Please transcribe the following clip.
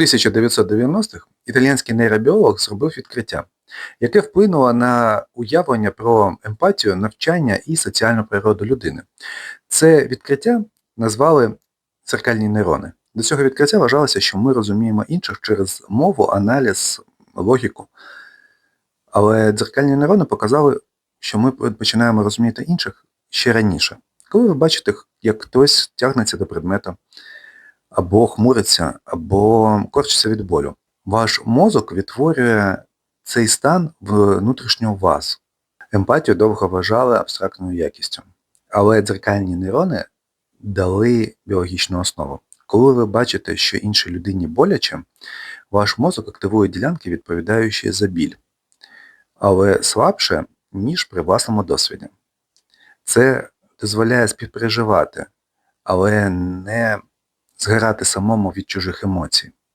1990-х італійський нейробіолог зробив відкриття, яке вплинуло на уявлення про емпатію, навчання і соціальну природу людини. Це відкриття назвали циркальні нейрони. До цього відкриття вважалося, що ми розуміємо інших через мову, аналіз, логіку. Але дзеркальні нейрони показали, що ми починаємо розуміти інших ще раніше. Коли ви бачите, як хтось тягнеться до предмета, або хмуриться, або корчиться від болю, ваш мозок відтворює цей стан внутрішньо вас. Емпатію довго вважали абстрактною якістю. Але дзеркальні нейрони дали біологічну основу. Коли ви бачите, що іншій людині боляче, ваш мозок активує ділянки, відповідаючі за біль, але слабше, ніж при власному досвіді. Це дозволяє співпереживати, але не згорати самому від чужих емоцій.